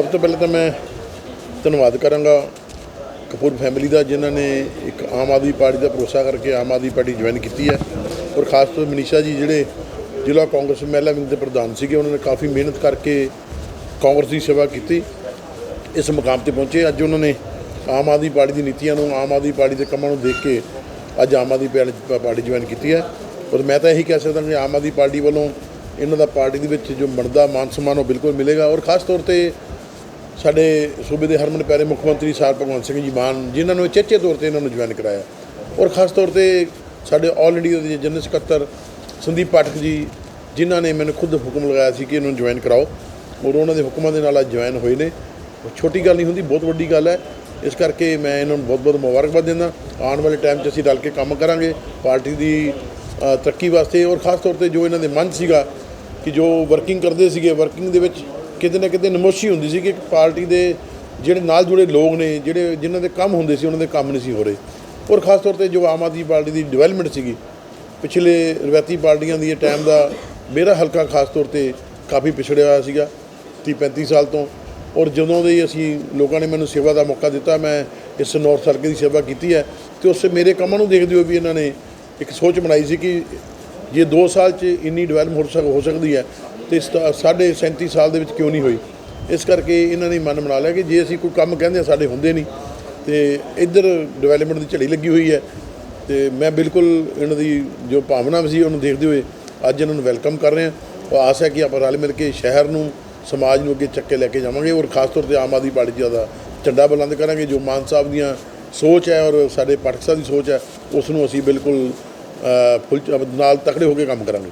ਸਭ ਤੋਂ ਪਹਿਲਾਂ ਤਾਂ ਮੈਂ ਧੰਨਵਾਦ ਕਰਾਂਗਾ ਕਪੂਰ ਫੈਮਿਲੀ ਦਾ, ਜਿਨ੍ਹਾਂ ਨੇ ਇੱਕ ਆਮ ਆਦਮੀ ਪਾਰਟੀ ਦਾ ਭਰੋਸਾ ਕਰਕੇ ਆਮ ਆਦਮੀ ਪਾਰਟੀ ਜੁਆਇਨ ਕੀਤੀ ਹੈ। ਔਰ ਖਾਸ ਤੌਰ ਮਨੀਸ਼ਾ ਜੀ, ਜਿਹੜੇ ਜ਼ਿਲ੍ਹਾ ਕਾਂਗਰਸ ਮਹਿਲਾ ਵਿੰਗ ਦੇ ਪ੍ਰਧਾਨ ਸੀਗੇ, ਉਹਨਾਂ ਨੇ ਕਾਫੀ ਮਿਹਨਤ ਕਰਕੇ ਕਾਂਗਰਸ ਦੀ ਸੇਵਾ ਕੀਤੀ, ਇਸ ਮੁਕਾਮ ਤੇ ਪਹੁੰਚੇ। ਅੱਜ ਉਹਨਾਂ ਨੇ ਆਮ ਆਦਮੀ ਪਾਰਟੀ ਦੀ ਨੀਤੀਆਂ ਨੂੰ, ਆਮ ਆਦਮੀ ਪਾਰਟੀ ਦੇ ਕੰਮਾਂ ਨੂੰ ਦੇਖ ਕੇ ਅੱਜ Aam Aadmi party party join ਕੀਤੀ ਹੈ। ਔਰ ਮੈਂ ਤਾਂ ਇਹੀ ਕਹਿ ਸਕਦਾ ਕਿ ਆਮ ਆਦਮੀ ਪਾਰਟੀ ਵੱਲੋਂ ਇਹਨਾਂ ਦਾ ਪਾਰਟੀ ਦੇ ਵਿੱਚ ਜੋ ਬਣਦਾ ਮਾਨ ਸਨਮਾਨ ਉਹ ਬਿਲਕੁਲ ਮਿਲੇਗਾ। ਔਰ ਖਾਸ ਤੌਰ ਤੇ ਸਾਡੇ ਸੂਬੇ ਦੇ ਹਰਮਨ ਪਿਆਰੇ ਮੁੱਖ ਮੰਤਰੀ ਸਾਹਿਬ ਭਗਵੰਤ ਸਿੰਘ ਜੀ ਮਾਨ, ਜਿਨ੍ਹਾਂ ਨੂੰ ਚੇਚੇ ਤੌਰ ਤੇ ਇਹਨਾਂ ਨੂੰ ਜੁਆਇਨ ਕਰਾਇਆ। ਔਰ ਖਾਸ ਤੌਰ ਤੇ ਸਾਡੇ ਆਲ ਇੰਡੀਆ ਦੇ ਜਨਰਲ ਸਕੱਤਰ ਸੰਦੀਪ ਪਾਠਕ ਜੀ, ਜਿਨ੍ਹਾਂ ਨੇ ਮੈਨੂੰ ਖੁਦ ਹੁਕਮ ਲਗਾਇਆ ਸੀ ਕਿ ਇਹਨੂੰ ਜੁਆਇਨ ਕਰਾਓ। ਔਰ ਉਹਨਾਂ ਦੇ ਹੁਕਮਾਂ ਦੇ ਨਾਲ ਅੱਜ ਜੁਆਇਨ ਹੋਏ ਨੇ। ਛੋਟੀ ਗੱਲ ਨਹੀਂ ਹੁੰਦੀ, ਬਹੁਤ ਵੱਡੀ ਗੱਲ ਹੈ। ਇਸ ਕਰਕੇ ਮੈਂ ਇਹਨਾਂ ਨੂੰ ਬਹੁਤ ਬਹੁਤ ਮੁਬਾਰਕਬਾਦ ਦਿੰਦਾ। ਆਉਣ ਵਾਲੇ ਟਾਈਮ 'ਚ ਅਸੀਂ ਰਲ ਕੇ ਕੰਮ ਕਰਾਂਗੇ ਪਾਰਟੀ ਦੀ ਤਰੱਕੀ ਵਾਸਤੇ। ਔਰ ਖਾਸ ਤੌਰ ਤੇ ਜੋ ਇਹਨਾਂ ਦੇ ਮਨ ਸੀਗਾ ਕਿ ਜੋ ਵਰਕਿੰਗ ਕਰਦੇ ਸੀਗੇ ਵਰਕਿੰਗ ਦੇ ਵਿੱਚ ਕਿਤੇ ਨਾ ਕਿਤੇ ਨਮੋਸ਼ੀ ਹੁੰਦੀ ਸੀ ਕਿ ਪਾਰਟੀ ਦੇ ਜਿਹੜੇ ਨਾਲ ਜੁੜੇ ਲੋਕ ਨੇ, ਜਿਹੜੇ ਜਿਨ੍ਹਾਂ ਦੇ ਕੰਮ ਹੁੰਦੇ ਸੀ, ਉਹਨਾਂ ਦੇ ਕੰਮ ਨਹੀਂ ਸੀ ਹੋ ਰਹੇ। ਔਰ ਖਾਸ ਤੌਰ ਤੇ ਜੋ ਆਮ ਆਦਮੀ ਪਾਰਟੀ ਦੀ ਡਿਵੈਲਪਮੈਂਟ ਸੀਗੀ, ਪਿਛਲੇ ਰਵਾਇਤੀ ਪਾਰਟੀਆਂ ਦੀ ਟਾਈਮ ਦਾ ਮੇਰਾ ਹਲਕਾ ਖਾਸ ਤੌਰ ਤੇ ਕਾਫੀ ਪਿਛੜਿਆ ਹੋਇਆ ਸੀਗਾ 30 35 ਸਾਲ ਤੋਂ। ਔਰ ਜਦੋਂ ਦੇ ਅਸੀਂ ਲੋਕਾਂ ਨੇ ਮੈਨੂੰ ਸੇਵਾ ਦਾ ਮੌਕਾ ਦਿੱਤਾ, ਮੈਂ ਇਸ ਨੌਰਥ ਹਲਕੇ ਦੀ ਸੇਵਾ ਕੀਤੀ ਹੈ, ਤੇ ਉਸ ਮੇਰੇ ਕੰਮਾਂ ਨੂੰ ਦੇਖਦੇ ਹੋਏ ਵੀ ਇਹਨਾਂ ਨੇ ਇੱਕ ਸੋਚ ਬਣਾਈ ਸੀ ਕਿ ਜੇ 2 ਸਾਲ 'ਚ ਇੰਨੀ ਡਿਵੈਲਪ ਹੋ ਸਕ, ਹੋ ਸਕਦੀ ਹੈ ਤੇ ਇਸ ਤਾਂ ਸਾਢੇ 37 ਸਾਲ ਦੇ ਵਿੱਚ ਕਿਉਂ ਨਹੀਂ ਹੋਈ? ਇਸ ਕਰਕੇ ਇਹਨਾਂ ਨੇ ਮਨ ਬਣਾ ਲਿਆ ਕਿ ਜੇ ਅਸੀਂ ਕੋਈ ਕੰਮ ਕਹਿੰਦੇ ਹਾਂ ਸਾਡੇ ਹੁੰਦੇ ਨਹੀਂ। ਤੇ ਇੱਧਰ ਡਿਵੈਲਪਮੈਂਟ ਦੀ ਝੜੀ ਲੱਗੀ ਹੋਈ ਹੈ। ਤੇ ਮੈਂ ਬਿਲਕੁਲ ਇਹਨਾਂ ਦੀ ਜੋ ਭਾਵਨਾ ਸੀ ਉਹਨੂੰ ਦੇਖਦੇ ਹੋਏ ਅੱਜ ਇਹਨਾਂ ਨੂੰ ਵੈਲਕਮ ਕਰ ਰਹੇ ਹਾਂ। ਉਹ ਆਸ ਹੈ ਕਿ ਆਪਾਂ ਰਲ ਮਿਲ ਕੇ ਸ਼ਹਿਰ ਨੂੰ ਸਮਾਜ ਨੂੰ ਅੱਗੇ ਚੱਕੇ ਲੈ ਕੇ ਜਾਵਾਂਗੇ ਔਰ ਖਾਸ ਤੌਰ ਤੇ ਆਮ ਆਦਮੀ ਪਾਰਟੀ ਜ਼ਿਆਦਾ ਝੰਡਾ ਬੁਲੰਦ ਕਰਾਂਗੇ। ਜੋ ਮਾਨ ਸਾਹਿਬ ਦੀਆਂ ਸੋਚ ਹੈ ਔਰ ਸਾਡੇ ਪਾਠਕ ਸਾਹਿਬ ਦੀ ਸੋਚ ਹੈ ਉਸ ਨੂੰ ਅਸੀਂ ਬਿਲਕੁਲ ਅ, ਫੁੱਲ ਨਾਲ ਤਕੜੇ ਹੋ ਕੇ ਕੰਮ ਕਰਾਂਗੇ।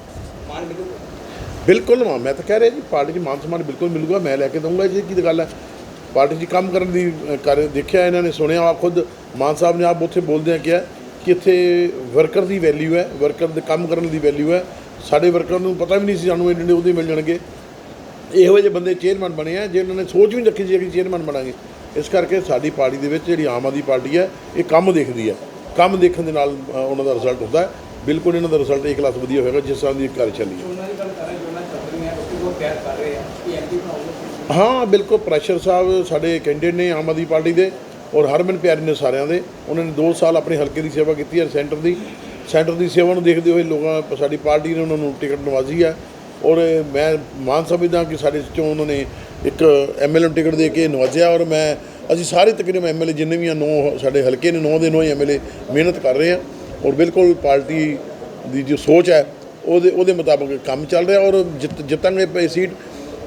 ਬਿਲਕੁਲ ਮਾਂ, ਮੈਂ ਤਾਂ ਕਹਿ ਰਿਹਾ ਜੀ, ਪਾਰਟੀ 'ਚ ਮਾਨ ਸਨਮਾਨ ਬਿਲਕੁਲ ਮਿਲੂਗਾ, ਮੈਂ ਲੈ ਕੇ ਦਊਂਗਾ ਜੀ ਕੀ ਗੱਲ ਹੈ? ਪਾਰਟੀ 'ਚ ਕੰਮ ਕਰਨ ਦੀ ਕਰ, ਦੇਖਿਆ ਇਹਨਾਂ ਨੇ, ਸੁਣਿਆ ਆਪ ਖੁਦ, ਮਾਨ ਸਾਹਿਬ ਨੇ ਆਪ ਉੱਥੇ ਬੋਲਦਿਆਂ ਕਿਹਾ ਕਿ ਇੱਥੇ ਵਰਕਰ ਦੀ ਵੈਲਿਊ ਹੈ, ਵਰਕਰ ਦੇ ਕੰਮ ਕਰਨ ਦੀ ਵੈਲਿਊ ਹੈ। ਸਾਡੇ ਵਰਕਰ ਨੂੰ ਪਤਾ ਵੀ ਨਹੀਂ ਸੀ ਸਾਨੂੰ ਇੰਨੇ ਉਹਦੇ ਮਿਲ ਜਾਣਗੇ ਇਹੋ ਜਿਹੇ ਬੰਦੇ ਚੇਅਰਮੈਨ ਬਣੇ ਆ ਉਹਨਾਂ ਨੇ ਸੋਚ ਵੀ ਨਹੀਂ ਰੱਖੀ ਸੀ ਕਿ ਚੇਅਰਮੈਨ ਬਣਾਂਗੇ। ਇਸ ਕਰਕੇ ਸਾਡੀ ਪਾਰਟੀ ਦੇ ਵਿੱਚ ਜਿਹੜੀ ਆਮ ਆਦਮੀ ਪਾਰਟੀ ਹੈ, ਇਹ ਕੰਮ ਦੇਖਦੀ ਹੈ। ਕੰਮ ਦੇਖਣ ਦੇ ਨਾਲ ਉਹਨਾਂ ਦਾ ਰਿਜ਼ਲਟ ਹੁੰਦਾ ਹੈ। ਬਿਲਕੁਲ ਇਹਨਾਂ ਦਾ ਰਿਜ਼ਲਟ ਇੱਕ ਕਲਾਸ ਵਧੀਆ ਹੋਏਗਾ, ਜਿਸ ਤਰ੍ਹਾਂ ਦੀ ਕਾਰਜਸ਼ੈਲੀ ਹੈ ਉਹਨਾਂ ਦੀ ਗੱਲ ਕਰ ਰਹੇ ਜੋਨਾਂ ਚੱਲ ਰਹੀਆਂ ਲੋਕੀ ਬਹੁਤ ਪਿਆਰ ਕਰ ਰਹੇ ਆ ਕਿ ਐਮਪੀ ਬਣਾਉਂਗੇ ਹਾਂ, ਬਿਲਕੁਲ, ਪ੍ਰੈਸ਼ਰ ਸਾਹਿਬ ਸਾਡੇ ਕੈਂਡੀਡੇਟ ਨੇ ਆਮ ਆਦਮੀ ਪਾਰਟੀ ਦੇ ਔਰ ਹਰਮਨ ਪਿਆਰੀ ਨੇ ਸਾਰਿਆਂ ਦੇ। ਉਹਨਾਂ ਨੇ 2 ਸਾਲ ਆਪਣੇ ਹਲਕੇ ਦੀ ਸੇਵਾ ਕੀਤੀ ਹੈ ਸੈਂਟਰ ਦੀ। ਸੈਂਟਰ ਦੀ ਸੇਵਾ ਨੂੰ ਦੇਖਦੇ ਹੋਏ ਲੋਕਾਂ, ਸਾਡੀ ਪਾਰਟੀ ਨੇ ਉਹਨਾਂ ਨੂੰ ਟਿਕਟ ਨਵਾਜ਼ੀ ਹੈ ਔਰ ਮੈਂ ਮਾਨ ਸਮਝਦਾ ਕਿ ਸਾਡੇ ਚੋਂ ਉਹਨਾਂ ਨੇ ਇੱਕ ਐਮਐਲਏ ਟਿਕਟ ਦੇ ਕੇ ਨਵਾਜ਼ਿਆ ਔਰ ਮੈਂ, ਅਸੀਂ ਸਾਰੇ ਤਕਰੀਬਨ ਐਮਐਲਏ ਜਿੰਨੇ ਵੀ ਆ, ਨੌ ਸਾਡੇ ਹਲਕੇ ਨੇ, ਨੌ ਦੇ ਨੌ ਹੀ ਐਮਐਲਏ ਮਿਹਨਤ ਕਰ ਰਹੇ ਆ। ਔਰ ਬਿਲਕੁਲ ਪਾਰਟੀ ਦੀ ਜੋ ਸੋਚ ਹੈ, ਉਹਦੇ ਉਹਦੇ ਮੁਤਾਬਕ ਕੰਮ ਚੱਲ ਰਿਹਾ ਔਰ ਜਿੱਤ, ਜਿੱਤਾਂਗੇ ਪਈ ਸੀਟ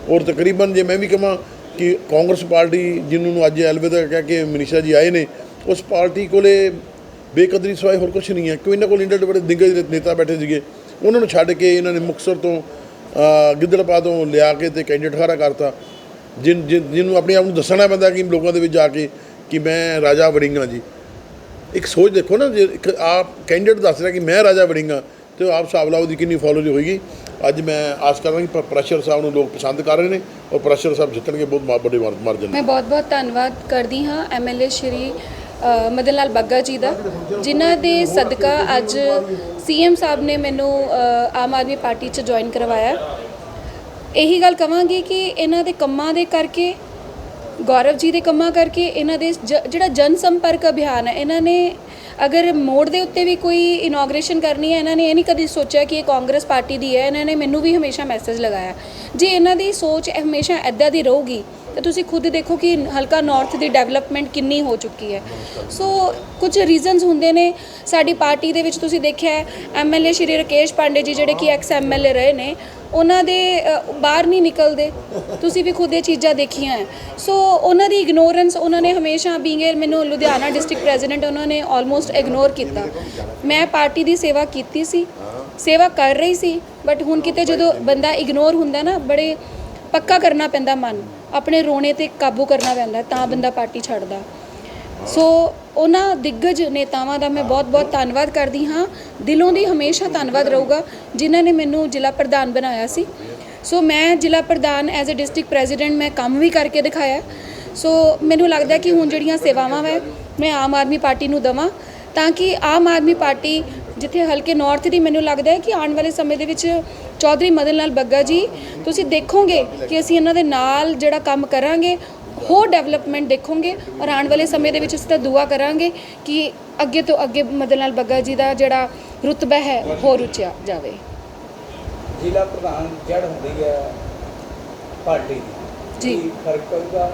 ਔਰ ਤਕਰੀਬਨ ਜੇ ਮੈਂ ਵੀ ਕਹਾਂ ਕਿ ਕਾਂਗਰਸ ਪਾਰਟੀ ਜਿਹਨੂੰ ਨੂੰ ਅੱਜ ਐਲਵਿਦਾ ਕਹਿ ਕੇ ਮਨੀਸ਼ਾ ਜੀ ਆਏ ਨੇ ਉਸ ਪਾਰਟੀ ਕੋਲੇ ਬੇਕਦਰੀ ਸਵਾਏ ਹੋਰ ਕੁਝ ਨਹੀਂ ਹੈ। ਕਿਉਂ ਇਹਨਾਂ ਕੋਲ ਇੰਡੇ ਵੱਡੇ ਦਿਗਜ ਨੇਤਾ ਬੈਠੇ ਸੀਗੇ। ਉਹਨਾਂ ਨੂੰ ਛੱਡ ਕੇ ਇਹਨਾਂ ਨੇ ਮੁਕਤਸਰ ਤੋਂ ਅ, ਗਿੱਦੜਪਾ ਤੋਂ ਲਿਆ ਕੇ ਤੇ ਕੈਂਡੀਡੇਟ ਖੜਾ ਕਰਤਾ। ਜਿਨ ਜਿਨ- ਜਿਹਨੂੰ ਆਪਣੇ ਆਪ ਨੂੰ ਦੱਸਣਾ ਪੈਂਦਾ ਕਿ ਲੋਕਾਂ ਦੇ ਵਿੱਚ ਜਾ ਕੇ ਕਿ ਮੈਂ ਰਾਜਾ ਵੜਿੰਗਾ ਜੀ। ਇੱਕ ਸੋਚ ਦੇਖੋ ਨਾ ਜੇ ਇੱਕ ਆਪ ਕੈਂਡੀਡੇਟ ਦੱਸ ਰਿਹਾ ਕਿ ਮੈਂ ਰਾਜਾ ਵੜਿੰਗਾ ਤੇ ਆਪ ਹਿਸਾਬ ਲਾਓ ਕਿੰਨੀ ਫੋਲੋਅਰ ਹੋਏਗੀ। ਅੱਜ ਮੈਂ ਆਸ ਕਰਦਾ ਕਿ ਪ- ਪ੍ਰੈਸ਼ਰ ਸਾਹਿਬ ਨੂੰ ਲੋਕ ਪਸੰਦ ਕਰ ਰਹੇ ਨੇ ਔਰ ਪ੍ਰੈਸ਼ਰ ਸਾਹਿਬ ਜਿੱਤਣਗੇ, ਬਹੁਤ ਵੱਡੇ ਮਾਰਜਨ ਮੈਂ ਬਹੁਤ-ਬਹੁਤ ਧੰਨਵਾਦ ਕਰਦੀ ਹਾਂ ਐਮਐਲਏ ਸ਼੍ਰੀ ਮਦਨ ਲਾਲ ਬੱਗਾ ਜੀ ਦਾ, ਜਿਨ੍ਹਾਂ ਦੇ ਸਦਕਾ ਅੱਜ ਸੀਐਮ ਸਾਹਿਬ ਨੇ ਮੈਨੂੰ ਆਮ ਆਦਮੀ ਪਾਰਟੀ 'ਚ ਜੁਆਇਨ ਕਰਵਾਇਆ। ਇਹੀ ਗੱਲ ਕਵਾਂਗੀ ਕਿ ਇਹਨਾਂ ਦੇ ਕੰਮਾਂ ਦੇ ਕਰਕੇ, ਗੌਰਵ ਜੀ ਦੇ ਕੰਮਾਂ ਕਰਕੇ, ਇਹਨਾਂ ਦੇ ਜ- ਜਿਹੜਾ ਜਨ ਸੰਪਰਕ ਅਭਿਆਨ ਹੈ, ਇਹਨਾਂ ਨੇ ਅਗਰ ਮੋੜ ਦੇ ਉੱਤੇ ਵੀ ਕੋਈ ਇਨੋਗ੍ਰੇਸ਼ਨ ਕਰਨੀ ਹੈ, ਇਹਨਾਂ ਨੇ ਇਹ ਨਹੀਂ ਕਦੀ ਸੋਚਿਆ ਕਿ ਇਹ ਕਾਂਗਰਸ ਪਾਰਟੀ ਦੀ ਹੈ, ਇਹਨਾਂ ਨੇ ਮੈਨੂੰ ਵੀ ਹਮੇਸ਼ਾ ਮੈਸੇਜ ਲਗਾਇਆ। ਜੇ ਇਹਨਾਂ ਦੀ ਸੋਚ ਹਮੇਸ਼ਾ ਐਦਾਂ ਦੀ ਰਹੂਗੀ ਤਾਂ ਤੁਸੀਂ ਖੁਦ ਦੇਖੋ ਕਿ ਹਲਕਾ ਨਾਰਥ ਦੀ ਡਿਵੈਲਪਮੈਂਟ ਕਿੰਨੀ ਹੋ ਚੁੱਕੀ ਹੈ। ਸੋ ਕੁਝ ਰੀਜ਼ਨਸ ਹੁੰਦੇ ਨੇ। ਸਾਡੀ ਪਾਰਟੀ ਦੇ ਵਿੱਚ ਤੁਸੀਂ ਦੇਖਿਆ ਐਮਐਲਏ ਸ਼੍ਰੀ ਰਕੇਸ਼ ਪਾਂਡੇ ਜੀ ਜਿਹੜੇ ਕਿ ਐਕਸ ਐਮਐਲਏ ਰਹੇ ਨੇ, ਉਹਨਾਂ ਦੇ ਬਾਹਰ ਨਹੀਂ ਨਿਕਲਦੇ। ਤੁਸੀਂ ਵੀ ਖੁਦ ਇਹ ਚੀਜ਼ਾਂ ਦੇਖੀਆਂ ਹੈ। ਸੋ ਉਹਨਾਂ ਦੀ ਇਗਨੋਰੈਂਸ ਉਹਨਾਂ ਨੇ ਹਮੇਸ਼ਾ ਬੀਂਗ ਮੈਨੂੰ ਲੁਧਿਆਣਾ ਡਿਸਟ੍ਰਿਕਟ ਪ੍ਰੈਜ਼ੀਡੈਂਟ ਉਹਨਾਂ ਨੇ ਆਲਮੋਸਟ ਇਗਨੋਰ ਕੀਤਾ। ਮੈਂ ਪਾਰਟੀ ਦੀ ਸੇਵਾ ਕੀਤੀ ਸੀ, ਸੇਵਾ ਕਰ ਰਹੀ ਸੀ ਬਟ ਹੁਣ ਕਿਤੇ ਜਦੋਂ ਬੰਦਾ ਇਗਨੋਰ ਹੁੰਦਾ ਨਾ, ਬੜੇ ਪੱਕਾ ਕਰਨਾ ਪੈਂਦਾ ਮਨ, ਆਪਣੇ ਰੋਣੇ ਤੇ ਕਾਬੂ ਕਰਨਾ ਪੈਂਦਾ, ਤਾਂ ਬੰਦਾ ਪਾਰਟੀ ਛੱਡਦਾ। ਸੋ ਉਹਨਾਂ ਦਿੱਗਜ ਨੇਤਾਵਾਂ ਦਾ ਮੈਂ ਬਹੁਤ-ਬਹੁਤ ਧੰਨਵਾਦ ਕਰਦੀ ਹਾਂ। ਦਿਲੋਂ ਦੀ ਹਮੇਸ਼ਾ ਧੰਨਵਾਦ ਰਹੂਗਾ, ਜਿਨ੍ਹਾਂ ਨੇ ਮੈਨੂੰ ਜ਼ਿਲ੍ਹਾ ਪ੍ਰਧਾਨ ਬਣਾਇਆ ਸੀ। ਸੋ ਮੈਂ ਜ਼ਿਲ੍ਹਾ ਪ੍ਰਧਾਨ ਐਜ਼ ਅ ਡਿਸਟ੍ਰਿਕਟ ਪ੍ਰੈਜ਼ੀਡੈਂਟ ਮੈਂ ਕੰਮ ਵੀ ਕਰਕੇ ਦਿਖਾਇਆ। ਸੋ ਮੈਨੂੰ ਲੱਗਦਾ ਕਿ ਹੁਣ ਜਿਹੜੀਆਂ ਸੇਵਾਵਾਂ ਹੈ ਮੈਂ ਆਮ ਆਦਮੀ ਪਾਰਟੀ ਨੂੰ ਦਵਾਂ, ਤਾਂ ਕਿ ਆਮ ਆਦਮੀ ਪਾਰਟੀ ਜਿੱਥੇ ਹਲਕੇ ਨਾਰਥ ਦੀ ਮੈਨੂੰ ਲੱਗਦਾ ਹੈ ਕਿ ਆਉਣ ਵਾਲੇ ਸਮੇਂ ਦੇ ਵਿੱਚ ਚੌਧਰੀ ਮਦਨ ਲਾਲ ਬੱਗਾ ਜੀ ਤੁਸੀਂ ਦੇਖੋਗੇ ਕਿ ਅਸੀਂ ਇਹਨਾਂ ਦੇ ਨਾਲ ਜਿਹੜਾ ਕੰਮ ਕਰਾਂਗੇ ਹੋਰ ਡਿਵੈਲਪਮੈਂਟ ਦੇਖੋਗੇ ਔਰ ਆਉਣ ਵਾਲੇ ਸਮੇਂ ਦੇ ਵਿੱਚ ਅਸੀਂ ਤਾਂ ਦੁਆ ਕਰਾਂਗੇ ਕਿ ਅੱਗੇ ਤੋਂ ਅੱਗੇ ਮਦਨ ਲਾਲ ਬੱਗਾ ਜੀ ਦਾ ਜਿਹੜਾ ਰੁਤਬਾ ਹੈ ਹੋਰ ਉੱਚਾ ਜਾਵੇ। ਜ਼ਿਲ੍ਹਾ ਪ੍ਰਧਾਨ ਜੜ ਹੁੰਦੀ ਹੈ ਪਾਰਟੀ ਦੀ। ਜੀ। ਫ਼ਰਕ ਪਊਗਾ?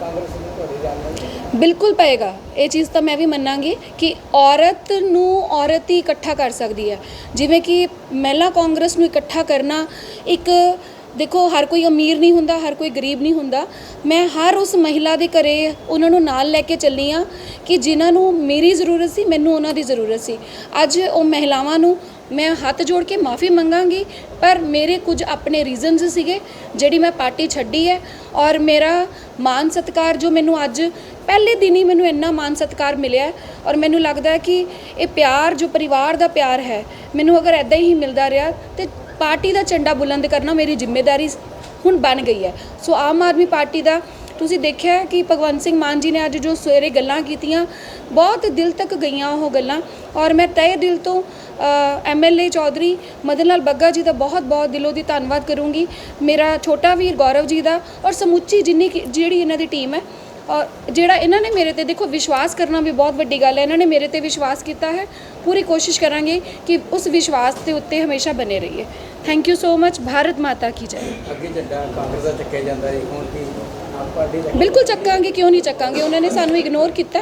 ਕਾਂਗਰਸ ਨੂੰ ਤੁਹਾਡੇ ਜਾਣਨ ਬਿਲਕੁਲ ਪਏਗਾ। ਇਹ ਚੀਜ਼ ਤਾਂ ਮੈਂ ਵੀ ਮੰਨਾਂਗੀ ਕਿ ਔਰਤ ਨੂੰ ਔਰਤ ਹੀ ਇਕੱਠਾ ਕਰ ਸਕਦੀ ਹੈ। ਜਿਵੇਂ ਕਿ ਮਹਿਲਾ ਕਾਂਗਰਸ ਨੂੰ ਇਕੱਠਾ ਕਰਨਾ ਇੱਕ ਦੇਖੋ, ਹਰ ਕੋਈ ਅਮੀਰ ਨਹੀਂ ਹੁੰਦਾ, ਹਰ ਕੋਈ ਗਰੀਬ ਨਹੀਂ ਹੁੰਦਾ। ਮੈਂ ਹਰ ਉਸ ਮਹਿਲਾ ਦੇ ਘਰੇ ਉਹਨਾਂ ਨੂੰ ਨਾਲ ਲੈ ਕੇ ਚੱਲੀ ਆ ਕਿ ਜਿਨ੍ਹਾਂ ਨੂੰ ਮੇਰੀ ਜ਼ਰੂਰਤ ਸੀ, ਮੈਨੂੰ ਉਹਨਾਂ ਦੀ ਜ਼ਰੂਰਤ ਸੀ। ਅੱਜ ਉਹ ਮਹਿਲਾਵਾਂ ਨੂੰ ਮੈਂ ਹੱਥ ਜੋੜ ਕੇ ਮਾਫੀ ਮੰਗਾਂਗੀ, ਪਰ ਮੇਰੇ ਕੁਝ ਆਪਣੇ ਰੀਜ਼ਨਸ ਸੀਗੇ, ਜਿਹੜੀ ਮੈਂ ਪਾਰਟੀ ਛੱਡੀ ਹੈ। ਔਰ ਮੇਰਾ ਮਾਨ ਸਤਕਾਰ ਜੋ ਮੈਨੂੰ ਅੱਜ, ਪਹਿਲੇ ਦਿਨ ਹੀ ਮੈਨੂੰ ਇੰਨਾ ਮਾਨ ਸਤਕਾਰ ਮਿਲਿਆ ਔਰ ਮੈਨੂੰ ਲੱਗਦਾ ਹੈ ਕਿ ਇਹ ਪਿਆਰ, ਜੋ ਪਰਿਵਾਰ ਦਾ ਪਿਆਰ ਹੈ, ਮੈਨੂੰ ਅਗਰ ਐਦਾਂ ਹੀ ਮਿਲਦਾ ਰਿਹਾ, ਤੇ ਪਾਰਟੀ ਦਾ ਝੰਡਾ ਬੁਲੰਦ ਕਰਨਾ ਮੇਰੀ ਜ਼ਿੰਮੇਵਾਰੀ ਹੁਣ ਬਣ ਗਈ ਹੈ। ਸੋ ਆਮ ਆਦਮੀ ਪਾਰਟੀ ਦਾ ਤੁਸੀਂ ਦੇਖਿਆ ਕਿ ਭਗਵੰਤ ਸਿੰਘ ਮਾਨ ਜੀ ਨੇ ਅੱਜ ਜੋ ਸਵੇਰੇ ਗੱਲਾਂ ਕੀਤੀਆਂ, ਬਹੁਤ ਦਿਲ ਤੱਕ ਗਈਆਂ ਉਹ ਗੱਲਾਂ। ਔਰ ਮੈਂ ਤਹਿ ਦਿਲ ਤੋਂ ਐਮਐਲਏ ਚੌਧਰੀ ਮਦਨ ਲਾਲ ਬੱਗਾ ਜੀ ਦਾ ਬਹੁਤ ਬਹੁਤ ਦਿਲੋਂ ਦੀ ਧੰਨਵਾਦ ਕਰੂੰਗੀ। ਮੇਰਾ ਛੋਟਾ ਵੀਰ ਗੌਰਵ ਜੀ ਦਾ ਔਰ ਸਮੁੱਚੀ ਜਿੰਨੀ ਕਿ- ਜਿਹੜੀ ਇਹਨਾਂ ਦੀ ਟੀਮ ਹੈ, ਔਰ ਜਿਹੜਾ ਇਹਨਾਂ ਨੇ ਮੇਰੇ ਤੇ, ਦੇਖੋ ਵਿਸ਼ਵਾਸ ਕਰਨਾ ਵੀ ਬਹੁਤ ਵੱਡੀ ਗੱਲ ਹੈ। ਇਹਨਾਂ ਨੇ ਮੇਰੇ ਤੇ ਵਿਸ਼ਵਾਸ ਕੀਤਾ ਹੈ। ਪੂਰੀ ਕੋਸ਼ਿਸ਼ ਕਰਾਂਗੇ ਕਿ ਉਸ ਵਿਸ਼ਵਾਸ ਦੇ ਉੱਤੇ ਹਮੇਸ਼ਾ ਬਨੇ ਰਹੀਏ। Thank you so much Bharat ਮਾਤਾ ਕੀ ਜੈ ਅੱਗੇ ਝੰਡਾ ਕਾਂਗਰਸ ਦਾ ਚੱਕਿਆ ਜਾਂਦਾ ਹੈ। ਹੁਣ ਕੀ ਆਮ ਪਾਰਟੀ ਦਾ ਬਿਲਕੁਲ ਚੱਕਾਂਗੇ ਕਿਉਂ ਨਹੀਂ ਚੱਕਾਂਗੇ? ਉਹਨਾਂ ਨੇ ਸਾਨੂੰ ਇਗਨੋਰ ਕੀਤਾ।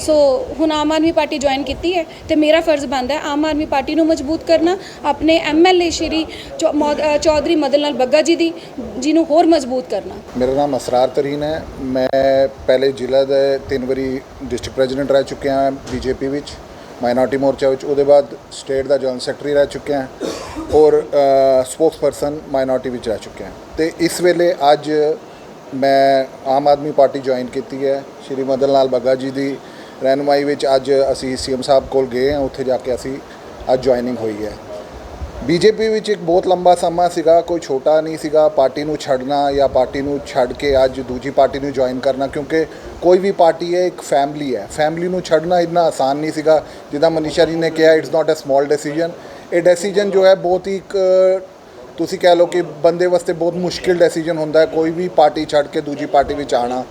ਸੋ ਹੁਣ ਆਮ ਆਦਮੀ ਪਾਰਟੀ ਜੁਆਇਨ ਕੀਤੀ ਹੈ ਤੇ ਮੇਰਾ ਫਰਜ਼ ਬਣਦਾ ਹੈ ਆਮ ਆਦਮੀ ਪਾਰਟੀ ਨੂੰ ਮਜ਼ਬੂਤ ਕਰਨਾ। ਆਪਣੇ ਐਮਐਲਏ ਸ਼੍ਰੀ ਚੌ- ਮੌ- ਅ, ਚੌਧਰੀ ਮਦਨ ਲਾਲ ਬੱਗਾ ਜੀ ਦੀ ਜਿਹਨੂੰ ਹੋਰ ਮਜ਼ਬੂਤ ਕਰਨਾ। ਮੇਰਾ ਨਾਮ ਅਸਰਾਰ ਤਰੀਨ ਹੈ। ਮੈਂ ਪਹਿਲੇ ਜ਼ਿਲ੍ਹਾ ਦੇ ਤਿੰਨ ਵਾਰੀ ਡਿਸਟ੍ਰਿਕਟ ਪ੍ਰੈਜ਼ੀਡੈਂਟ ਰਹਿ ਚੁੱਕਿਆ ਹਾਂ ਬੀਜੇਪੀ ਵਿੱਚ। ਮਾਈਨੋਰਟੀ ਮੋਰਚਾ ਵਿੱਚ, ਉਹਦੇ ਬਾਅਦ ਸਟੇਟ ਦਾ ਜਨਰਲ ਸੈਕਟਰੀ ਰਹਿ ਚੁੱਕਿਆ ਹਾਂ ਔਰ ਸਪੋਕਸਪਰਸਨ ਮਾਈਨੋਰਟੀ ਵਿੱਚ ਰਹਿ ਚੁੱਕਿਆ ਹਾਂ ਤੇ ਇਸ ਵੇਲੇ ਅੱਜ ਮੈਂ ਆਮ ਆਦਮੀ ਪਾਰਟੀ ਜੁਆਇਨ ਕੀਤੀ ਹੈ। ਸ਼੍ਰੀ ਮਦਨ ਲਾਲ ਬੱਗਾ ਜੀ ਦੀ ਰਹਿਨੁਮਾਈ ਵਿੱਚ ਅੱਜ ਅਸੀਂ ਸੀਐਮ ਸਾਹਿਬ ਕੋਲ ਗਏ ਹਾਂ ਉੱਥੇ ਜਾ ਕੇ ਅਸੀਂ ਅੱਜ ਜੁਆਇਨਿੰਗ ਹੋਈ ਹੈ। ਬੀਜੇਪੀ ਵਿੱਚ ਇੱਕ ਬਹੁਤ ਲੰਬਾ ਸਮਾਂ ਸੀਗਾ, ਕੋਈ ਛੋਟਾ ਨਹੀਂ ਸੀਗਾ, ਪਾਰਟੀ ਨੂੰ ਛੱਡਣਾ ਜਾਂ ਪਾਰਟੀ ਨੂੰ ਛੱਡ ਕੇ ਅੱਜ ਦੂਜੀ ਪਾਰਟੀ ਨੂੰ ਜੁਆਇਨ ਕਰਨਾ, ਕਿਉਂਕਿ ਕੋਈ ਵੀ ਪਾਰਟੀ ਹੈ, ਇੱਕ ਫੈਮਿਲੀ ਹੈ। ਫੈਮਿਲੀ ਨੂੰ ਛੱਡਣਾ ਇੰਨਾ ਆਸਾਨ ਨਹੀਂ ਸੀਗਾ, ਜਿੱਦਾਂ ਮਨੀਸ਼ਾ ਜੀ ਨੇ ਕਿਹਾ ਇਟਸ ਨਾਟ ਅ ਸਮਾਲ ਡੈਸੀਜਨ ਇਹ ਡੈਸੀਜਨ ਜੋ ਹੈ, ਬਹੁਤ ਹੀ ਇੱਕ, ਤੁਸੀਂ ਕਹਿ ਲਓ ਕਿ ਬੰਦੇ ਵਾਸਤੇ ਬਹੁਤ ਮੁਸ਼ਕਿਲ ਡੈਸੀਜਨ ਹੁੰਦਾ ਹੈ, ਕੋਈ ਵੀ ਪਾਰਟੀ ਛੱਡ ਕੇ ਦੂਜੀ ਪਾਰਟੀ ਵਿੱਚ ਆਣਾ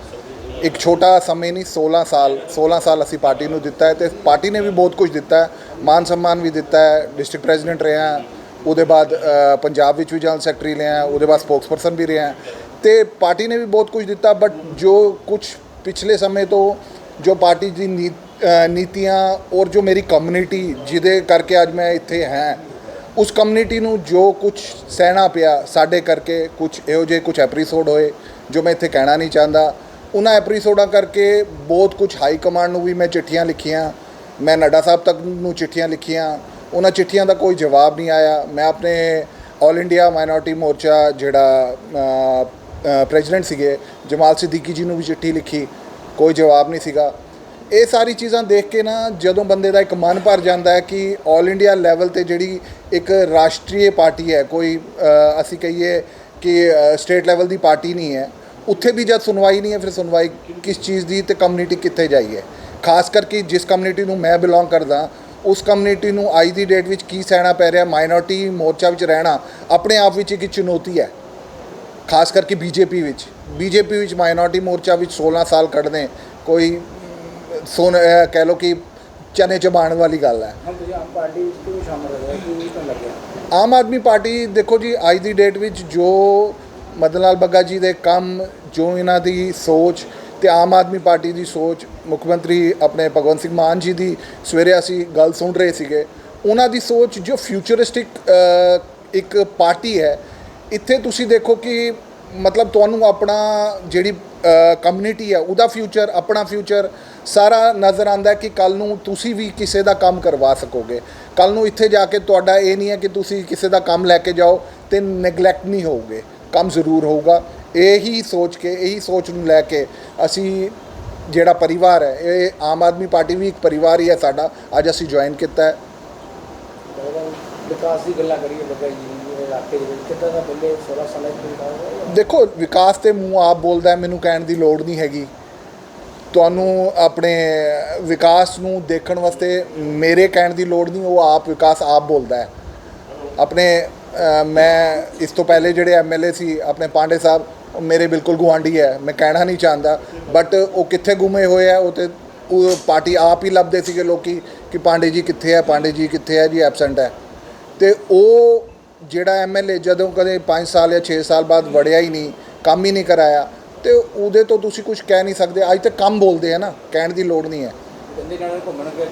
ਇੱਕ ਛੋਟਾ ਸਮੇਂ ਨਹੀਂ 16 ਸਾਲ 16 ਸਾਲ ਅਸੀਂ ਪਾਰਟੀ ਨੂੰ ਦਿੱਤਾ ਹੈ ਤੇ ਪਾਰਟੀ ਨੇ ਵੀ ਬਹੁਤ ਕੁਝ ਦਿੱਤਾ ਹੈ, ਮਾਨ ਸਨਮਾਨ ਵੀ ਦਿੱਤਾ ਹੈ ਡਿਸਟ੍ਰਿਕਟ ਪ੍ਰੈਜ਼ੀਡੈਂਟ ਰਿਹਾ ਉਹਦੇ ਬਾਅਦ ਪੰਜਾਬ ਵਿੱਚ ਵੀ ਜਨਰਲ ਸੈਕਟਰੀ ਲਿਆ, ਉਹਦੇ ਬਾਅਦ ਸਪੋਕਸਪਰਸਨ ਵੀ ਰਿਹਾ। ਤੇ ਪਾਰਟੀ ਨੇ ਵੀ ਬਹੁਤ ਕੁਝ ਦਿੱਤਾ ਬਟ ਜੋ ਕੁਝ ਪਿਛਲੇ ਸਮੇਂ ਤੋਂ ਜੋ ਪਾਰਟੀ ਦੀ ਨੀ- ਨੀਤੀਆਂ ਔਰ ਜੋ ਮੇਰੀ ਕਮਿਊਨਿਟੀ ਜਿਹਦੇ ਕਰਕੇ ਅੱਜ ਮੈਂ ਇੱਥੇ ਹਾਂ, ਉਸ ਕਮਿਊਨਿਟੀ ਨੂੰ ਜੋ ਕੁਝ ਸਹਿਣਾ ਪਿਆ, ਸਾਡੇ ਕਰਕੇ ਕੁਝ ਇਹੋ ਜਿਹੇ ਕੁਝ ਐਪੀਸੋਡ ਹੋਏ, ਜੋ ਮੈਂ ਇੱਥੇ ਕਹਿਣਾ ਨਹੀਂ ਚਾਹੁੰਦਾ। ਉਹਨਾਂ ਐਪੀਸੋਡਾਂ ਕਰਕੇ ਬਹੁਤ ਕੁਝ ਹਾਈ ਕਮਾਂਡ ਨੂੰ ਵੀ ਮੈਂ ਚਿੱਠੀਆਂ ਲਿਖੀਆਂ, ਮੈਂ ਨੱਡਾ ਸਾਹਿਬ ਤੱਕ ਨੂੰ ਚਿੱਠੀਆਂ ਲਿਖੀਆਂ ਉਹਨਾਂ ਚਿੱਠੀਆਂ ਦਾ ਕੋਈ ਜਵਾਬ ਨਹੀਂ ਆਇਆ। ਮੈਂ ਆਪਣੇ 올 ਇੰਡੀਆ ਮਾਈਨੋਰਟੀ ਮੋਰਚਾ ਜਿਹੜਾ ਪ੍ਰੈਜ਼ੀਡੈਂਟ ਸੀਗੇ, ਜਮਾਲ ਸਿੱਦੀਕੀ ਜੀ ਨੂੰ ਵੀ ਚਿੱਠੀ ਲਿਖੀ। ਕੋਈ ਜਵਾਬ ਨਹੀਂ ਸੀਗਾ। ਇਹ ਸਾਰੀ ਚੀਜ਼ਾਂ ਦੇਖ ਕੇ ਨਾ ਜਦੋਂ ਬੰਦੇ ਦਾ ਇੱਕ ਮਨ ਭਰ ਜਾਂਦਾ ਹੈ ਕਿ 올 ਇੰਡੀਆ ਲੈਵਲ ਤੇ ਜਿਹੜੀ ਇੱਕ ਰਾਸ਼ਟਰੀ ਪਾਰਟੀ ਹੈ, ਕੋਈ ਅਸੀਂ ਕਹੀਏ ਕਿ ਸਟੇਟ ਲੈਵਲ ਦੀ ਪਾਰਟੀ ਨਹੀਂ ਹੈ, ਉੱਥੇ ਵੀ ਜਦ ਸੁਣਵਾਈ ਨਹੀਂ ਹੈ, ਫਿਰ ਸੁਣਵਾਈ ਕਿਸ ਚੀਜ਼ ਦੀ ਤੇ ਕਮਿਊਨਿਟੀ ਕਿੱਥੇ ਜਾਈਏ ਖਾਸ ਕਰਕੇ ਜਿਸ ਕਮਿਊਨਿਟੀ ਨੂੰ ਮੈਂ ਬਿਲੋਂਗ ਕਰਦਾ ਉਸ ਕਮਿਊਨਿਟੀ ਨੂੰ ਅੱਜ ਦੀ ਡੇਟ ਵਿੱਚ ਕੀ ਸਹਿਣਾ ਪੈ ਰਿਹਾ ਮਾਈਨੋਰਟੀ ਮੋਰਚਾ ਵਿੱਚ ਰਹਿਣਾ ਆਪਣੇ ਆਪ ਵਿੱਚ ਇੱਕ ਚੁਣੌਤੀ ਹੈ। ਖਾਸ ਕਰਕੇ ਬੀਜੇਪੀ ਵਿੱਚ। ਬੀਜੇਪੀ ਵਿੱਚ ਮਾਈਨੋਰਟੀ ਮੋਰਚਾ ਵਿੱਚ 16 ਸਾਲ ਕੱਢਦੇ ਕੋਈ ਅਹ, ਕਹਿ ਲਓ ਕਿ ਚਨੇ ਚਬਾਣ ਵਾਲੀ ਗੱਲ ਹੈ। ਆਮ ਆਦਮੀ ਪਾਰਟੀ ਦੇਖੋ ਜੀ ਅੱਜ ਦੀ ਡੇਟ ਵਿੱਚ ਜੋ ਮਦਨ ਲਾਲ ਬੱਗਾ ਜੀ ਦੇ ਕੰਮ ਜੋ ਇਹਨਾਂ ਦੀ ਸੋਚ ਤੇ ਆਮ ਆਦਮੀ ਪਾਰਟੀ ਦੀ ਸੋਚ, ਮੁੱਖ ਮੰਤਰੀ ਆਪਣੇ ਭਗਵੰਤ ਸਿੰਘ ਮਾਨ ਜੀ ਦੀ ਸਵੇਰੇ ਅਸੀਂ ਗੱਲ ਸੁਣ ਰਹੇ ਸੀਗੇ, ਉਹਨਾਂ ਦੀ ਸੋਚ ਜੋ ਫਿਊਚਰਿਸਟਿਕ ਇੱਕ ਪਾਰਟੀ ਹੈ, ਇੱਥੇ ਤੁਸੀਂ ਦੇਖੋ ਕਿ ਮਤਲਬ ਤੁਹਾਨੂੰ ਆਪਣਾ ਜਿਹੜੀ ਕਮਿਊਨਿਟੀ ਹੈ ਉਹਦਾ ਫਿਊਚਰ ਆਪਣਾ ਫਿਊਚਰ ਸਾਰਾ ਨਜ਼ਰ ਆਉਂਦਾ ਕਿ ਕੱਲ ਨੂੰ ਤੁਸੀਂ ਵੀ ਕਿਸੇ ਦਾ ਕੰਮ ਕਰਵਾ ਸਕੋਗੇ। ਕੱਲ ਨੂੰ ਇੱਥੇ ਜਾ ਕੇ ਤੁਹਾਡਾ ਇਹ ਨਹੀਂ ਹੈ ਕਿ ਤੁਸੀਂ ਕਿਸੇ ਦਾ ਕੰਮ ਲੈ ਕੇ ਜਾਓ ਤੇ ਨੈਗਲੈਕਟ ਨਹੀਂ ਹੋਵੋਗੇ ਕੰਮ ਜ਼ਰੂਰ ਹੋਊਗਾ। ਇਹੀ ਸੋਚ ਕੇ ਇਹੀ ਸੋਚ ਨੂੰ ਲੈ ਕੇ ਅਸੀਂ ਜਿਹੜਾ ਪਰਿਵਾਰ ਹੈ ਇਹ ਆਮ ਆਦਮੀ ਪਾਰਟੀ ਵੀ ਇੱਕ ਪਰਿਵਾਰ ਹੀ ਹੈ ਸਾਡਾ ਅੱਜ ਅਸੀਂ ਜੁਆਇਨ ਕੀਤਾ ਹੈ। ਵਿਕਾਸ ਦੀ ਗੱਲਾਂ ਕਰੀਏ ਬੱਗਾ ਜੀ ਦੇ ਇਲਾਕੇ ਦੇ ਵਿੱਚ ਕਿੱਦਾਂ ਦਾ ਪਹਿਲੇ 16 ਸਾਲਾਂ ਚ ਵਿਕਾਸ ਹੋਇਆ ਦੇਖੋ ਵਿਕਾਸ ਤੇ ਮੂੰਹ ਆਪ ਬੋਲਦਾ ਮੈਨੂੰ ਕਹਿਣ ਦੀ ਲੋੜ ਨਹੀਂ ਹੈਗੀ। ਤੁਹਾਨੂੰ ਆਪਣੇ ਵਿਕਾਸ ਨੂੰ ਦੇਖਣ ਵਾਸਤੇ ਮੇਰੇ ਕਹਿਣ ਦੀ ਲੋੜ ਨਹੀਂ ਉਹ ਆਪ ਵਿਕਾਸ ਆਪ ਬੋਲਦਾ ਹੈ। ਆਪਣੇ ਮੈਂ ਇਸ ਤੋਂ ਪਹਿਲੇ ਜਿਹੜੇ ਐਮਐਲਏ ਸੀ ਆਪਣੇ ਪਾਂਡੇ ਸਾਹਿਬ ਮੇਰੇ ਬਿਲਕੁਲ ਗੁਆਂਢੀ ਹੈ ਮੈਂ ਕਹਿਣਾ ਨਹੀਂ ਚਾਹੁੰਦਾ। ਬਟ ਉਹ ਕਿੱਥੇ ਗੁੰਮੇ ਹੋਏ ਆ ਉਹ ਤੇ ਉਹ ਪਾਰਟੀ ਆਪ ਹੀ ਲੱਭਦੇ ਸੀਗੇ ਲੋਕੀ ਕਿ ਪਾਂਡੇ ਜੀ ਕਿੱਥੇ ਹੈ ਪਾਂਡੇ ਜੀ ਕਿੱਥੇ ਹੈ ਜੀ ਐਬਸੈਂਟ ਹੈ। ਤੇ ਉਹ ਜਿਹੜਾ ਐਮਐਲਏ ਜਦੋਂ ਕਦੇ 5 ਸਾਲ ਜਾਂ 6 ਸਾਲ ਬਾਅਦ ਵੜਿਆ ਹੀ ਨਹੀਂ ਕੰਮ ਹੀ ਨਹੀਂ ਕਰਾਇਆ ਤੇ ਉਹਦੇ ਤੋਂ ਤੁਸੀਂ ਕੁਝ ਕਹਿ ਨਹੀਂ ਸਕਦੇ। ਅੱਜ ਤੱਕ ਕੰਮ ਬੋਲਦੇ ਆ ਨਾ ਕਹਿਣ ਦੀ ਲੋੜ ਨਹੀਂ ਹੈ। ਨਾਲੇ ਘੁੰਮਣ ਕੇ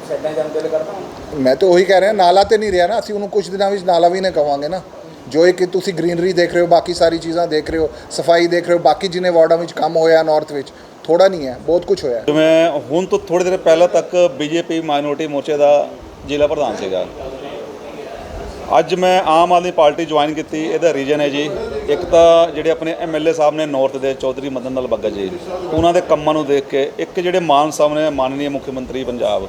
ਕਰਦਾ ਮੈਂ ਤਾਂ ਉਹੀ ਕਹਿ ਰਿਹਾ ਨਾਲਾ ਤੇ ਨਹੀਂ ਰਿਹਾ ਨਾ ਅਸੀਂ ਉਹਨੂੰ ਕੁਝ ਦਿਨਾਂ ਵਿੱਚ ਨਾਲਾ ਵੀ ਨਾ ਕਵਾਂਗੇ ਨਾ। ਜੋ ਇਹ ਕਿ ਤੁਸੀਂ ਗ੍ਰੀਨਰੀ ਦੇਖ ਰਹੇ ਹੋ, ਬਾਕੀ ਸਾਰੀ ਚੀਜ਼ਾਂ ਦੇਖ ਰਹੇ ਹੋ, ਸਫ਼ਾਈ ਦੇਖ ਰਹੇ ਹੋ, ਬਾਕੀ ਜਿਨੇ ਵਾਰਡਾਂ ਵਿੱਚ ਕੰਮ ਹੋਇਆ ਨਾਰਥ ਵਿੱਚ ਥੋੜਾ ਨਹੀਂ ਹੈ, ਬਹੁਤ ਕੁਝ ਹੋਇਆ ਜਿਵੇਂ ਹੁਣ ਤੋਂ ਥੋੜੇ ਦੇਰ ਪਹਿਲਾਂ ਤੱਕ ਬੀਜੇਪੀ ਮਾਈਨੋਰਟੀ ਮੋਰਚੇ ਦਾ ਜ਼ਿਲ੍ਹਾ ਪ੍ਰਧਾਨ ਸੀਗਾ। ਅੱਜ ਮੈਂ ਆਮ ਆਦਮੀ ਪਾਰਟੀ ਜੁਆਇਨ ਕੀਤੀ, ਇਹਦਾ ਰੀਜਨ ਹੈ ਜੀ, ਇੱਕ ਤਾਂ ਜਿਹੜੇ ਆਪਣੇ ਐਮਐਲਏ ਸਾਹਿਬ ਨੇ ਨਾਰਥ ਦੇ ਚੌਧਰੀ ਮਦਨ ਲਾਲ ਬੱਗਾ ਜੀ, ਉਹਨਾਂ ਦੇ ਕੰਮਾਂ ਨੂੰ ਦੇਖ ਕੇ, ਇੱਕ ਜਿਹੜੇ ਮਾਨ ਸਾਹਿਬ ਨੇ ਮਾਨਨੀय ਮੁੱਖ ਮੰਤਰੀ ਪੰਜਾਬ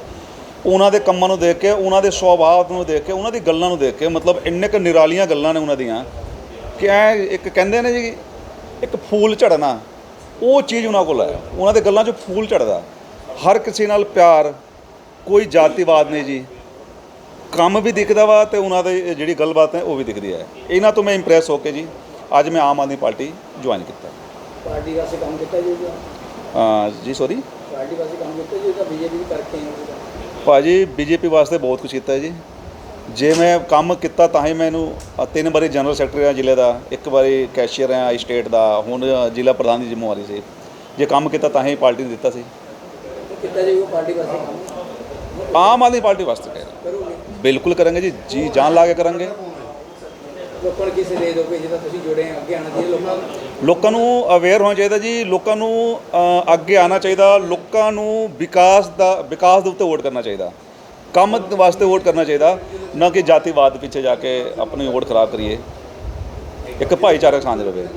ਉਹਨਾਂ ਦੇ ਕੰਮਾਂ ਨੂੰ ਦੇਖ ਕੇ ਉਹਨਾਂ ਦੇ ਸੁਭਾਅ ਨੂੰ ਦੇਖ ਕੇ ਉਹਨਾਂ ਦੀ ਗੱਲਾਂ ਨੂੰ ਦੇਖ ਕੇ ਮਤਲਬ ਇੰਨੇ ਕੁ ਨਿਰਾਲੀਆਂ ਗੱਲਾਂ ਨੇ ਉਹਨਾਂ ਦੀਆਂ ਕਿ ਐ ਇੱਕ ਕਹਿੰਦੇ ਨੇ ਜੀ ਇੱਕ ਫੂਲ ਝੜਨਾ ਉਹ ਚੀਜ਼ ਉਹਨਾਂ ਕੋਲ ਹੈ। ਉਹਨਾਂ ਦੇ ਗੱਲਾਂ 'ਚ ਫੂਲ ਝੜਦਾ। ਹਰ ਕਿਸੇ ਨਾਲ ਪਿਆਰ ਕੋਈ ਜਾਤੀਵਾਦ ਨਹੀਂ ਜੀ। ਕੰਮ ਵੀ ਦਿਖਦਾ ਵਾ ਤੇ ਉਹਨਾਂ ਦੀ ਜਿਹੜੀ ਗੱਲਬਾਤ ਹੈ ਉਹ ਵੀ ਦਿਖਦੀ ਹੈ। ਇਹਨਾਂ ਤੋਂ ਮੈਂ ਇੰਪ੍ਰੈਸ ਹੋ ਕੇ ਜੀ ਅੱਜ ਮੈਂ ਆਮ ਆਦਮੀ ਪਾਰਟੀ ਜੁਆਇਨ ਕੀਤਾ। ਪਾਰਟੀ ਵਾਸਤੇ ਕੰਮ ਕੀਤਾ ਜੀ ਜੀ ਸੌਰੀ ਪਾਰਟੀ ਵਾਸਤੇ ਕੰਮ ਕੀਤਾ ਜੀ ਉਹਦਾ? ਬੀਜੇਪੀ ਕਰਕੇ ਆਏ ਭਾਜੀ ਬੀਜੇਪੀ ਵਾਸਤੇ ਬਹੁਤ ਕੁਝ ਕੀਤਾ ਜੀ। ਜੇ ਮੈਂ ਕੰਮ ਕੀਤਾ ਤਾਂ ਹੀ ਮੈਨੂੰ ਅ, ਤਿੰਨ ਵਾਰੀ ਜਨਰਲ ਸੈਕਟਰੀ ਆ ਜ਼ਿਲ੍ਹੇ ਦਾ ਇੱਕ ਵਾਰੀ ਕੈਸ਼ੀਅਰ ਆ ਸਟੇਟ ਦਾ ਹੁਣ ਜ਼ਿਲ੍ਹਾ ਪ੍ਰਧਾਨ ਦੀ ਜ਼ਿੰਮੇਵਾਰੀ ਸੀ। ਜੇ ਕੰਮ ਕੀਤਾ ਤਾਂ ਹੀ ਪਾਰਟੀ ਨੇ ਦਿੱਤਾ ਸੀ। ਕੀਤਾ ਜੀ ਉਹ ਪਾਰਟੀ ਵਾਸਤੇ? ਆਮ ਆਦਮੀ ਪਾਰਟੀ ਵਾਸਤੇ। ਬਿਲਕੁਲ ਕਰਾਂਗੇ ਜੀ ਜੀ ਜਾਨ ਲਾ ਕੇ ਕਰਾਂਗੇ। ਲੋਕਾਂ ਨੂੰ ਕਿਸੇ ਦੇ ਦੋਗੇ ਜਿਹਦਾ ਤੁਸੀਂ ਜੁੜੇ ਅੱਗੇ ਆਣਾ ਚਾਹੀਦਾ, ਲੋਕਾਂ ਨੂੰ? ਲੋਕਾਂ ਨੂੰ ਅਵੇਅਰ ਹੋਣਾ ਚਾਹੀਦਾ ਜੀ, ਲੋਕਾਂ ਨੂੰ ਅੱਗੇ ਆਉਣਾ ਚਾਹੀਦਾ, ਲੋਕਾਂ ਨੂੰ ਵਿਕਾਸ ਦਾ, ਵਿਕਾਸ ਦੇ ਉੱਤੇ ਵੋਟ ਕਰਨਾ ਚਾਹੀਦਾ। ਕੰਮ ਵਾਸਤੇ ਵੋਟ ਕਰਨਾ ਚਾਹੀਦਾ, ਨਾ ਕਿ ਜਾਤੀਵਾਦ ਪਿੱਛੇ ਜਾ ਕੇ ਆਪਣੀ ਵੋਟ ਖਰਾਬ ਕਰੀਏ। ਇੱਕ ਭਾਈਚਾਰਕ ਸਾਂਝ ਰਵੇ।